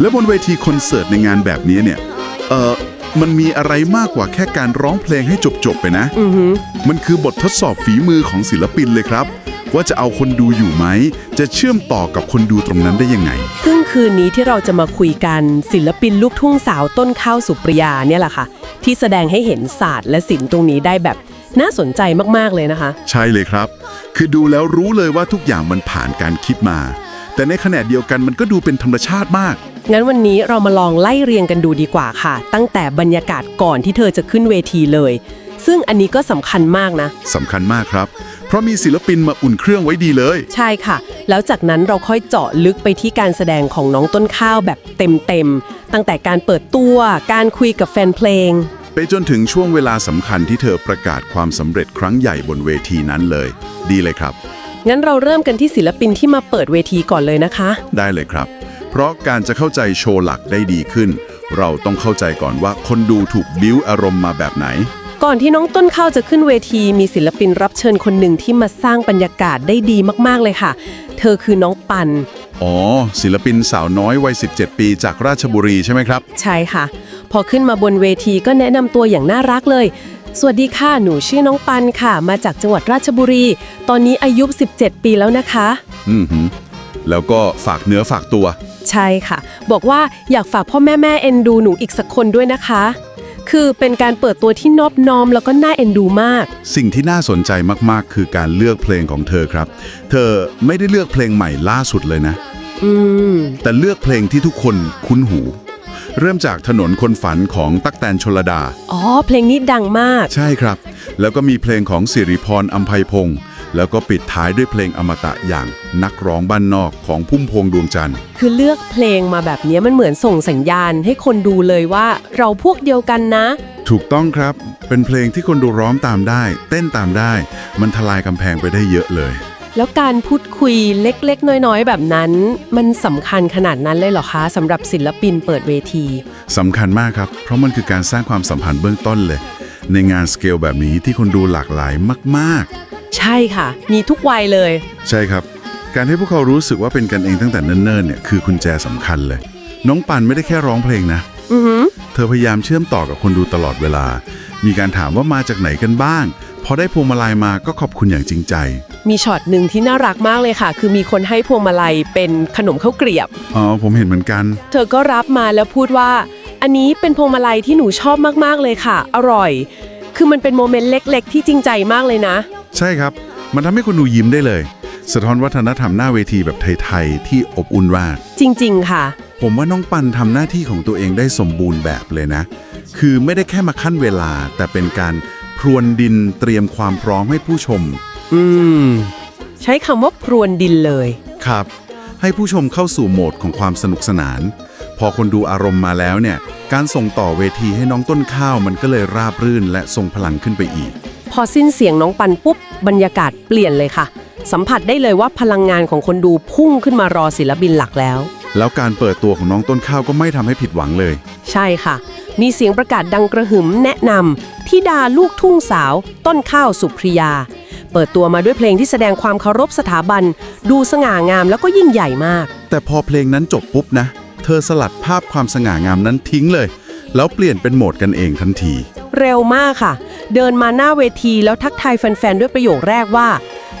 แล้วบนเวทีคอนเสิร์ตในงานแบบนี้เนี่ยเออมันมีอะไรมากกว่าแค่การร้องเพลงให้จบๆไปนะ อือหือ มันคือบททดสอบฝีมือของศิลปินเลยครับ ว่าจะเอาคนดูอยู่ไหม จะเชื่อมต่อกับคนดูตรงนั้นได้ยังไง ซึ่งคืนนี้ที่เราจะมาคุยกันศิลปินลูกทุ่งสาวต้นข้าวสุปริยาเนี่ยแหละค่ะ ที่แสดงให้เห็นศาสตร์และศิลป์ตรงนี้ได้แบบน่าสนใจมากๆเลยนะคะ ใช่เลยครับ คือดูแล้วรู้เลยว่าทุกอย่างมันผ่านการคิดมา แต่ในขณะเดียวกันมันก็ดูเป็นธรรมชาติมาก งั้นวันนี้เรามาลองไล่เรียงกันดูดีกว่าค่ะ ตั้งแต่บรรยากาศก่อนที่เธอจะขึ้นเวทีเลย ซึ่งอันนี้ก็สำคัญมากนะ สำคัญมากครับ เพราะมีศิลปินมาอุ่นเครื่องไว้ดีเลย ใช่ค่ะ แล้วจากนั้นเราค่อยเจาะลึกไปที่การแสดงของน้องต้นข้าวแบบเต็มๆ ตั้งแต่การเปิดตัว การคุยกับแฟนเพลง ไปจนถึงช่วงเวลาสำคัญที่เธอประกาศความสำเร็จครั้งใหญ่บนเวทีนั้นเลย ดีเลยครับ งั้นเราเริ่มกันที่ศิลปินที่มาเปิดเวทีก่อนเลยนะคะ ได้เลยครับ เพราะการจะเข้าใจโชว์หลักได้ดีขึ้น เราต้องเข้าใจก่อนว่าคนดูถูกบิ้วอารมณ์มาแบบไหน ก่อนที่น้องต้นข้าวจะขึ้นเวทีมีศิลปินรับเชิญคนหนึ่งที่มาสร้างบรรยากาศได้ดีมากๆเลยค่ะ เธอคือน้องปัน อ๋อ ศิลปินสาวน้อยวัย 17 ปีจากราชบุรีใช่ไหมครับ ใช่ค่ะ พอขึ้นมาบนเวทีก็แนะนำตัวอย่างน่ารักเลย สวัสดีค่ะ หนูชื่อน้องปันค่ะ มาจากจังหวัดราชบุรี ตอนนี้อายุ 17 ปีแล้วนะคะ อือหือแล้วก็ฝากเนื้อฝากตัว ใช่ค่ะ บอกว่าอยากฝากพ่อแม่แม่เอ็นดูหนูอีกสักคนด้วยนะคะ คือเป็นการเปิดตัวที่นอบน้อมแล้วก็น่าเอ็นดูมาก สิ่งที่น่าสนใจมากๆ คือการเลือกเพลงของเธอครับ เธอไม่ได้เลือกเพลงใหม่ล่าสุดเลยนะ อืม แต่เลือกเพลงที่ทุกคนคุ้นหู เริ่มจากถนนคนฝันของตั๊กแตนชลดา อ๋อ เพลงนี้ดังมาก ใช่ครับ แล้วก็มีเพลงของสิริพรอัมภัยพงศ์แล้วก็ปิดท้ายด้วยเพลงอมตะอย่างนักร้องบ้านนอกของพุ่มพวงดวงจันทร์ คือเลือกเพลงมาแบบนี้มันเหมือนส่งสัญญาณให้คนดูเลยว่าเราพวกเดียวกันนะ ถูกต้องครับ เป็นเพลงที่คนดูร้องตามได้ เต้นตามได้ มันทลายกำแพงไปได้เยอะเลย แล้วการพูดคุยเล็ก ๆ น้อย ๆ แบบนั้น มันสำคัญขนาดนั้นเลยเหรอคะสำหรับศิลปินเปิดเวทีสำคัญมากครับ เพราะมันคือการสร้างความสัมพันธ์เบื้องต้นเลย ในงานสเกลแบบนี้ที่คนดูหลากหลายมากใช่ค่ะ มีทุกวัยเลยๆใช่ครับ การให้พวกเขารู้สึกว่าเป็นกันเองตั้งแต่เนิ่นๆเนี่ยคือกุญแจสำคัญเลย น้องปันไม่ได้แค่ร้องเพลงนะอือหือเธอพยายามเชื่อมต่อกับคนดูตลอดเวลา มีการถามว่ามาจากไหนกันบ้างพอได้พวงมาลัยมาก็ขอบคุณอย่างจริงใจ มีช็อตหนึ่งที่น่ารักมากเลยค่ะ คือมีคนให้พวงมาลัยเป็นขนมข้าวเกรียบ อ๋อ ผมเห็นเหมือนกัน เธอก็รับมาแล้วพูดว่า อันนี้เป็นพวงมาลัยที่หนูชอบมากๆเลยค่ะ อร่อย คือมันเป็นโมเมนต์เล็ก ๆ ที่จริงใจมากเลยนะ ใช่ครับ มันทำให้คนดูยิ้มได้เลย สะท้อนวัฒนธรรมหน้าเวทีแบบไทยๆที่อบอุ่นมากจริง ๆ ค่ะ ผมว่าน้องปันทำหน้าที่ของตัวเองได้สมบูรณ์แบบเลยนะ คือไม่ได้แค่มาขั้นเวลา แต่เป็นการพรวนดินเตรียมความพร้อมให้ผู้ชม อืม ใช้คำว่าพรวนดินเลย ครับ ให้ผู้ชมเข้าสู่โหมดของความสนุกสนาน พอคนดูอารมณ์มาแล้วเนี่ย การส่งต่อเวทีให้น้องต้นข้าวมันก็เลยราบรื่นและทรงพลังขึ้นไปอีก พอสิ้นเสียงน้องปันปุ๊บบรรยากาศเปลี่ยนเลยค่ะ สัมผัสได้เลยว่าพลังงานของคนดูพุ่งขึ้นมารอศิลปินหลักแล้ว แล้วการเปิดตัวของน้องต้นข้าวก็ไม่ทำให้ผิดหวังเลย ใช่ค่ะ มีเสียงประกาศดังกระหึ่มแนะนำที่ดาลูกทุ่งสาว ต้นข้าวสุพริยา เปิดตัวมาด้วยเพลงที่แสดงความเคารพสถาบัน ดูสง่างามแล้วก็ยิ่งใหญ่มาก แต่พอเพลงนั้นจบปุ๊บนะ เธอสลัดภาพความสง่างามนั้นทิ้งเลย แล้วเปลี่ยนเป็นโหมดกันเองทันที เร็วมากค่ะ เดินมาหน้าเวทีแล้วทักทายแฟนๆด้วยประโยคแรกว่า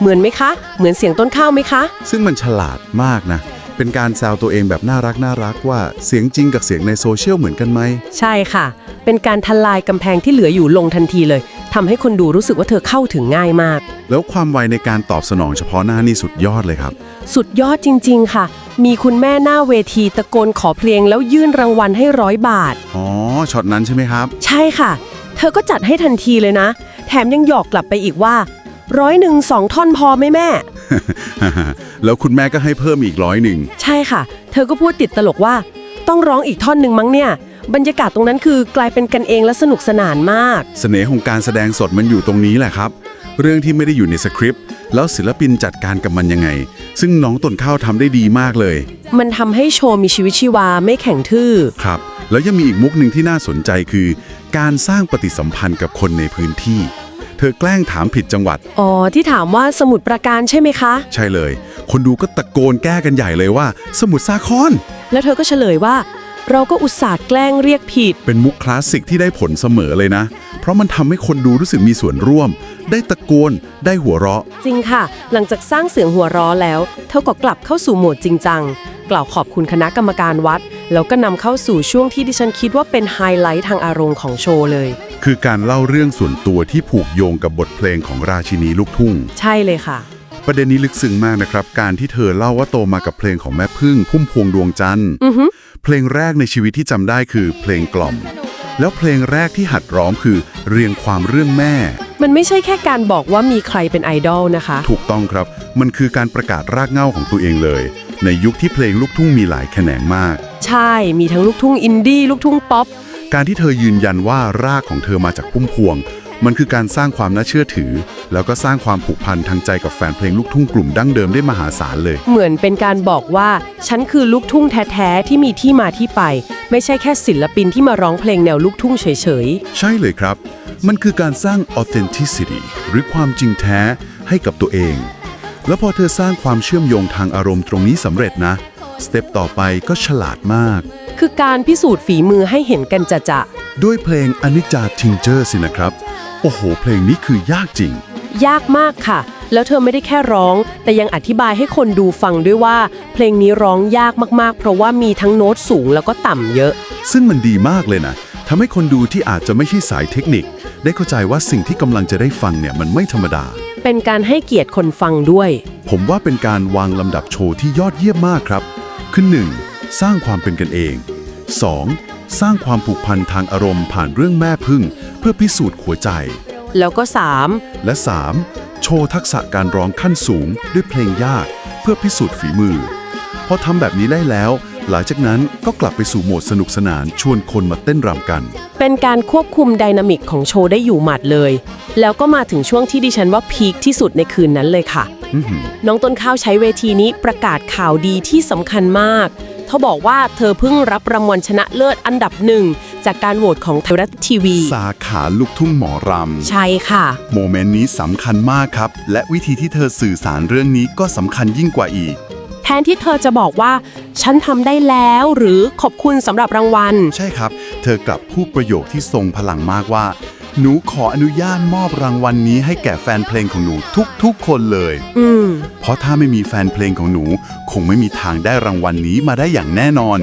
เหมือนไหมคะ เหมือนเสียงต้นข้าวไหมคะ ซึ่งมันฉลาดมากนะ เป็นการแซวตัวเองแบบน่ารักน่ารักว่าเสียงจริงกับเสียงในโซเชียลเหมือนกันไหม ใช่ค่ะ เป็นการทลายกำแพงที่เหลืออยู่ลงทันทีเลย ทำให้คนดูรู้สึกว่าเธอเข้าถึงง่ายมาก แล้วความไวในการตอบสนองเฉพาะหน้านี่สุดยอดเลยครับ สุดยอดจริง ๆ ค่ะ มีคุณแม่หน้าเวทีตะโกนขอเพลงแล้วยื่นรางวัลให้ร้อยบาท อ๋อช็อตนั้นใช่ไหมครับ ใช่ค่ะ เธอก็จัดให้ทันทีเลยนะ แถมยังหยอกกลับไปอีกว่าร้อยหนึ่งสองท่อนพอไหมแม่ แล้วคุณแม่ก็ให้เพิ่มอีกร้อยหนึ่ง ใช่ค่ะ เธอก็พูดติดตลกว่า ต้องร้องอีกท่อนหนึ่งมั้งเนี่ย บรรยากาศตรงนั้นคือกลายเป็นกันเองและสนุกสนานมาก เสน่ห์ของการแสดงสดมันอยู่ตรงนี้แหละครับ เรื่องที่ไม่ได้อยู่ในสคริปต์แล้วศิลปินจัดการกับมันยังไง ซึ่งน้องต้นข้าวทำได้ดีมากเลย มันทำให้โชว์มีชีวิตชีวาไม่แข็งทื่อ ครับ แล้วยังมีอีกมุกหนึ่งที่น่าสนใจคือ การสร้างปฏิสัมพันธ์กับคนในพื้นที่ เธอแกล้งถามผิดจังหวัด อ๋อ ที่ถามว่าสมุดประการใช่ไหมคะ ใช่เลย คนดูก็ตะโกนแก้กันใหญ่เลยว่า สมุทรสาคร แล้วเธอก็เฉลยว่า เราก็อุตส่าห์แกล้งเรียกผิด เป็นมุกคลาสสิกที่ได้ผลเสมอเลยนะ เพราะมันทำให้คนดูรู้สึกมีส่วนร่วม ได้ตะโกน ได้หัวเราะ จริงค่ะ หลังจากสร้างเสียงหัวเราะแล้ว เธอก็กลับเข้าสู่โหมดจริงจัง กล่าวขอบคุณคณะกรรมการวัด แล้วก็นำเข้าสู่ช่วงที่ดิฉันคิดว่าเป็นไฮไลท์ทางอารมณ์ของโชว์เลย คือการเล่าเรื่องส่วนตัวที่ผูกโยงกับบทเพลงของราชินีลูกทุ่ง ใช่เลยค่ะ ประเด็นนี้ลึกซึ้งมากนะครับ การที่เธอเล่าว่าโตมากับเพลงของแม่พึ่งพุ่มพวงดวงจันทร์อือฮึเพลงแรกในชีวิตที่จำได้คือเพลงกล่อม แล้วเพลงแรกที่หัดร้องคือเรียงความเรื่องแม่ มันไม่ใช่แค่การบอกว่ามีใครเป็นไอดอลนะคะ ถูกต้องครับ มันคือการประกาศรากเหง้าของตัวเองเลย ในยุคที่เพลงลูกทุ่งมีหลายแขนงมาก ใช่มีทั้งลูกทุ่งอินดี้ลูกทุ่งป๊อป การที่เธอยืนยันว่ารากของเธอมาจากพุ่มพวง มันคือการสร้างความน่าเชื่อถือ แล้วก็สร้างความผูกพันทางใจกับแฟนเพลงลูกทุ่งกลุ่มดั้งเดิมได้มหาศาลเลย เหมือนเป็นการบอกว่า ฉันคือลูกทุ่งแท้ ๆ ที่มีที่มาที่ไป ไม่ใช่แค่ศิลปินที่มาร้องเพลงแนวลูกทุ่งเฉย ใช่เลยครับ มันคือการสร้าง authenticity หรือความจริงแท้ให้กับตัวเอง แล้วพอเธอสร้างความเชื่อมโยงทางอารมณ์ตรงนี้สำเร็จนะ สเต็ปต่อไปก็ฉลาดมากๆคือการพิสูจน์ฝีมือให้เห็นกันจะจะด้วยเพลงอนิจจาทิงเจอร์สินะครับ โอ้โห เพลงนี้คือยากจริง ยากมากค่ะ แล้วเธอไม่ได้แค่ร้อง แต่ยังอธิบายให้คนดูฟังด้วยว่า เพลงนี้ร้องยากมากๆ เพราะว่ามีทั้งโน้ตสูงแล้วก็ต่ำเยอะ ซึ่งมันดีมากเลยนะทำให้คนดูที่อาจจะไม่ใช่สายเทคนิค ได้เข้าใจว่าสิ่งที่กำลังจะได้ฟังเนี่ยมันไม่ธรรมดา เป็นการให้เกียรติคนฟังด้วย ผมว่าเป็นการวางลำดับโชว์ที่ยอดเยี่ยมมากครับ คือ 1. สร้างความเป็นกันเอง 2. สร้างความผูกพันทางอารมณ์ผ่านเรื่องแม่พึ่ง เพื่อพิสูจน์หัวใจ แล้วก็และ 3. โชว์ทักษะการร้องขั้นสูงด้วยเพลงยาก เพื่อพิสูจน์ฝีมือ พอทำแบบนี้ได้แล้ว หลังจากนั้นก็กลับไปสู่โหมดสนุกสนานชวนคนมาเต้นรำกัน3เป็นการควบคุมไดนามิกของโชว์ได้อยู่หมัดเลย แล้วก็มาถึงช่วงที่ดิฉันว่าพีคที่สุดในคืนนั้นเลยค่ะอื้อหือน้องต้นข้าวใช้เวทีนี้ประกาศข่าวดีที่สำคัญมากเขาบอกว่าเธอเพิ่งรับรางวัลชนะเลิศอันดับหนึ่ง จากการโหวตของไทยรัฐทีวี สาขาลูกทุ่งหมอรำ ใช่ค่ะ โมเมนต์นี้สำคัญมากครับ และวิธีที่เธอสื่อสารเรื่องนี้ก็สำคัญยิ่งกว่าอีก แทนที่เธอจะบอกว่า ฉันทำได้แล้วหรือขอบคุณสำหรับรางวัล ใช่ครับ เธอกลับพูดประโยคที่ทรงพลังมากว่า หนูขออนุญาตมอบรางวัลนี้ให้แก่แฟนเพลงของหนูทุกๆ คนเลย อืม เพราะถ้าไม่มีแฟนเพลงของหนู คงไม่มีทางได้รางวัลนี้มาได้อย่างแน่นอน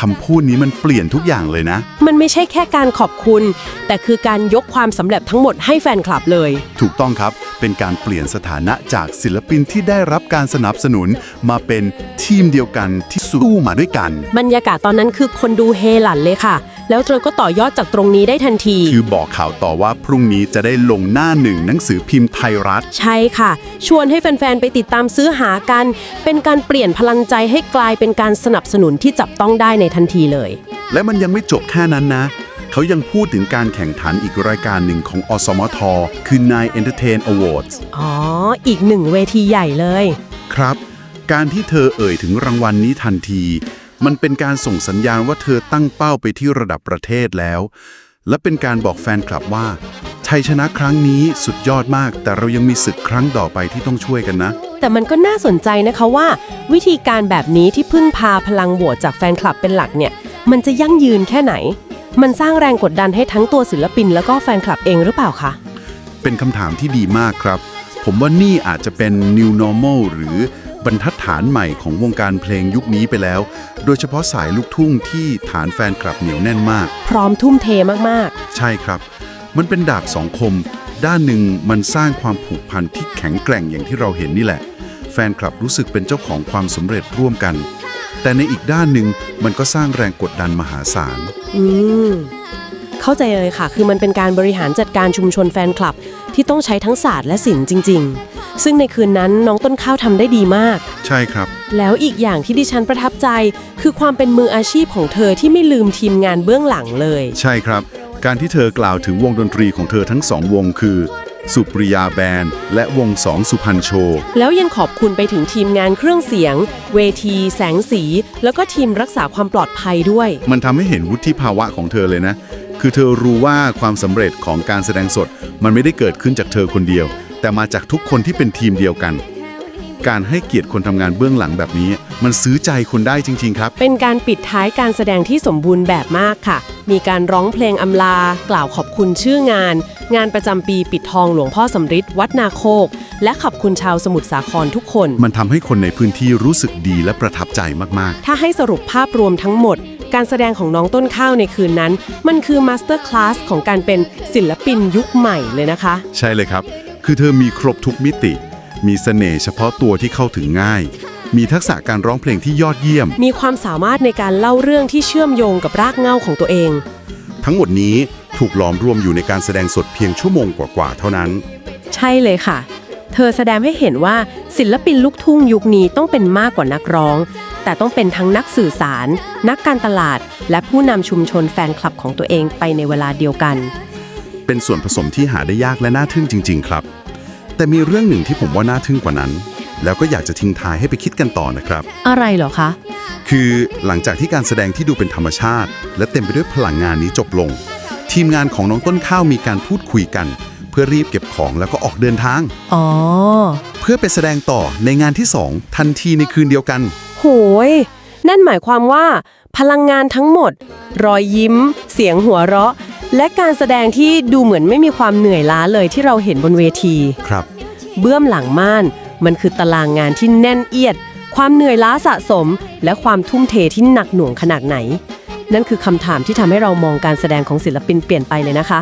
คำพูดนี้มันเปลี่ยนทุกอย่างเลยนะ มันไม่ใช่แค่การขอบคุณ แต่คือการยกความสำเร็จทั้งหมดให้แฟนคลับเลย ถูกต้องครับ เป็นการเปลี่ยนสถานะจากศิลปินที่ได้รับการสนับสนุน มาเป็นทีมเดียวกันที่สู้มาด้วยกัน บรรยากาศตอนนั้นคือคนดูเฮหลั่นเลยค่ะ แล้วเธอก็ต่อยอดจากตรงนี้ได้ทันที คือบอกข่าวต่อว่าพรุ่งนี้จะได้ลงหน้าหนึ่งหนังสือพิมพ์ไทยรัฐ ใช่ค่ะ ชวนให้แฟนๆ ไปติดตามซื้อหากัน เป็นการเปลี่ยนพลังใจให้กลายเป็นการสนับสนุนที่จับต้องได้ในทันทีเลย และมันยังไม่จบแค่นั้นนะ เขายังพูดถึงการแข่งขันอีกรายการหนึ่งของอสมท คือ Nine Entertain Awards อ๋อ อีกหนึ่งเวทีใหญ่เลย ครับ การที่เธอเอ่ยถึงรางวัลนนี้ทันที มันเป็นการส่งสัญญาณว่าเธอตั้งเป้าไปที่ระดับประเทศแล้ว และเป็นการบอกแฟนคลับว่า ชัยชนะครั้งนี้สุดยอดมาก แต่เรายังมีศึกครั้งต่อไปที่ต้องช่วยกันนะ แต่มันก็น่าสนใจนะคะว่า วิธีการแบบนี้ที่พึ่งพาพลังโหวตจากแฟนคลับเป็นหลักเนี่ย มันจะยั่งยืนแค่ไหน มันสร้างแรงกดดันให้ทั้งตัวศิลปิน แล้วก็แฟนคลับเองหรือเปล่าคะ เป็นคำถามที่ดีมากครับ ผมว่านี่อาจจะเป็น new normal หรือบรรทัดฐานใหม่ของวงการเพลงยุคนี้ไปแล้ว โดยเฉพาะสายลูกทุ่งที่ฐานแฟนคลับเหนียวแน่นมาก พร้อมทุ่มเทมากใช่ครับ มันเป็นดาบสองคม ด้านหนึ่งมันสร้างความผูกพันที่แข็งแกร่งอย่างที่เราเห็นนี่แหละ แฟนคลับรู้สึกเป็นเจ้าของความสำเร็จร่วมกัน แต่ในอีกด้านหนึ่งมันก็สร้างแรงกดดันมหาศาลๆอืม เข้าใจเลยค่ะ คือมันเป็นการบริหารจัดการชุมชนแฟนคลับ ที่ต้องใช้ทั้งศาสตร์และศิลป์จริง ๆ ซึ่งในคืนนั้นน้องต้นข้าวทำได้ดีมาก ใช่ครับ แล้วอีกอย่างที่ดิฉันประทับใจ คือความเป็นมืออาชีพของเธอที่ไม่ลืมทีมงานเบื้องหลังเลย ใช่ครับ การที่เธอกล่าวถึงวงดนตรีของเธอทั้งสองวงคือ สุปริยาแบนด์และวงสองสุพรรณโชว์แล้วยังขอบคุณไปถึงทีมงานเครื่องเสียง เวที แสงสี แล้วก็ทีมรักษาความปลอดภัยด้วย มันทำให้เห็นวุฒิภาวะของเธอเลยนะ คือเธอรู้ว่าความสำเร็จของการแสดงสด มันไม่ได้เกิดขึ้นจากเธอคนเดียว แต่มาจากทุกคนที่เป็นทีมเดียวกันพการให้เกียรติคนทำงานเบื้องหลังแบบนี้ มันซื้อใจคนได้จริง ๆ ครับ เป็นการปิดท้ายการแสดงที่สมบูรณ์แบบมากค่ะ มีการร้องเพลงอำลา กล่าวขอบคุณชื่องาน งานประจำปีปิดทองหลวงพ่อสำริดวัดนาโคก และขอบคุณชาวสมุทรสาครทุกคน มันทำให้คนในพื้นที่รู้สึกดีและประทับใจมากถ้าให้สรุปภาพรวมทั้งหมด การแสดงของน้องต้นข้าวในคืนนั้น มันคือมาสเตอร์คลาสของการเป็นศิลปินยุคใหม่เลยนะคะ ๆ ใช่เลยครับ คือเธอมีครบทุกมิติ มีเสน่ห์เฉพาะตัวที่เข้าถึงง่าย มีทักษะการร้องเพลงที่ยอดเยี่ยม มีความสามารถในการเล่าเรื่องที่เชื่อมโยงกับรากเหง้าของตัวเอง ทั้งหมดนี้ ถูกหลอมรวมอยู่ในการแสดงสดเพียงชั่วโมงกว่าๆเท่านั้น ใช่เลยค่ะ เธอแสดงให้เห็นว่าศิลปินลูกทุ่งยุคนี้ต้องเป็นมากกว่านักร้อง แต่ต้องเป็นทั้งนักสื่อสาร นักการตลาด และผู้นำชุมชนแฟนคลับของตัวเองไปในเวลาเดียวกัน เป็นส่วนผสมที่หาได้ยากและน่าทึ่งจริง ๆ ครับ แต่มีเรื่องหนึ่งที่ผมว่าน่าทึ่งกว่านั้น แล้วก็อยากจะทิ้งท้ายให้ไปคิดกันต่อนะครับ อะไรเหรอคะ คือหลังจากที่การแสดงที่ดูเป็นธรรมชาติ และเต็มไปด้วยพลังงานนี้จบลง ทีมงานของน้องต้นข้าวมีการพูดคุยกัน เพื่อรีบเก็บของแล้วก็ออกเดินทาง อ๋อ เพื่อไปแสดงต่อในงานที่ 2 ทันทีในคืนเดียวกัน โหย นั่นหมายความว่า พลังงานทั้งหมด รอยยิ้ม เสียงหัวเราะ และการแสดงที่ดูเหมือนไม่มีความเหนื่อยล้าเลยที่เราเห็นบนเวที ครับ เบื้องหลังม่าน มันคือตารางงานที่แน่นเอียด ความเหนื่อยล้าสะสม และความทุ่มเทที่หนักหน่วงขนาดไหน นั่นคือคำถามที่ทำให้เรามองการแสดงของศิลปินเปลี่ยนไปเลยนะคะ